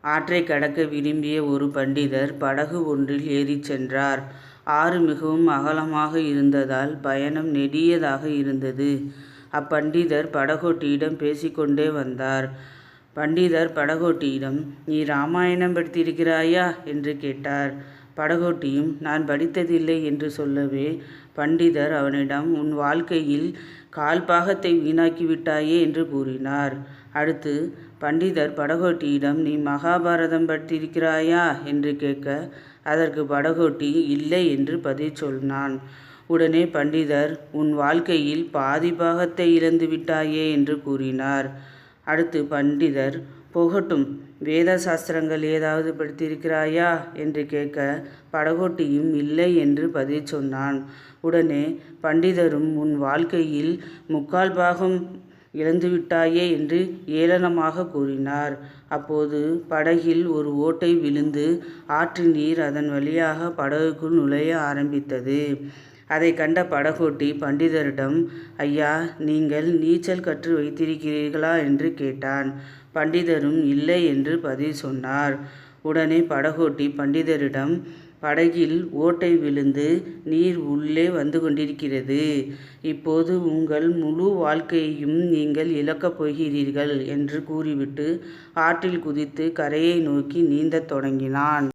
ஆற்றை கடக்க விரும்பிய ஒரு பண்டிதர் படகு ஒன்றில் ஏறிச் சென்றார். ஆறு மிகவும் அகலமாக இருந்ததால் பயணம் நெடியதாக இருந்தது. அப்பண்டிதர் படகோட்டியிடம் பேசிக்கொண்டே வந்தார். பண்டிதர் படகோட்டியிடம் நீ ராமாயணம் படித்திருக்கிறாயா? என்று கேட்டார். படகோட்டியும் நான் படித்ததில்லை என்று சொல்லவே பண்டிதர் அவனிடம் உன் வாழ்க்கையில் கால் பாகத்தை வீணாக்கிவிட்டாயே என்று கூறினார். அடுத்து பண்டிதர் படகோட்டியிடம் நீ மகாபாரதம் படித்திருக்கிறாயா? என்று கேட்க அதற்கு படகோட்டி இல்லை என்று பதில் சொன்னான். உடனே பண்டிதர் உன் வாழ்க்கையில் பாதி பாகத்தை இழந்து விட்டாயே என்று கூறினார். அடுத்து பண்டிதர் போகட்டும் வேத சாஸ்திரங்கள் ஏதாவது படித்திருக்கிறாயா? என்று கேட்க படகோட்டியும் இல்லை என்று பதில் சொன்னான். உடனே பண்டிதரும் உன் வாழ்க்கையில் முக்கால் பாகம் இழந்துவிட்டாயே என்று ஏளனமாக கூறினார். அப்போது படகில் ஒரு ஓட்டை விழுந்து ஆற்று நீர் அதன் வழியாக படகுக்குள் நுழைய ஆரம்பித்தது. அதைக் கண்ட படகோட்டி பண்டிதரிடம் ஐயா நீங்கள் நீச்சல் கற்று வைத்திருக்கிறீர்களா? என்று கேட்டான். பண்டிதரும் இல்லை என்று பதில் சொன்னார். உடனே படகோட்டி பண்டிதரிடம் படகில் ஓட்டை விழுந்து நீர் உள்ளே வந்து கொண்டிருக்கிறது. இப்போது உங்கள் முழு வாழ்க்கையையும் நீங்கள் இழக்கப் போகிறீர்கள் என்று கூறிவிட்டு ஆற்றில் குதித்து கரையை நோக்கி நீந்தத் தொடங்கினான்.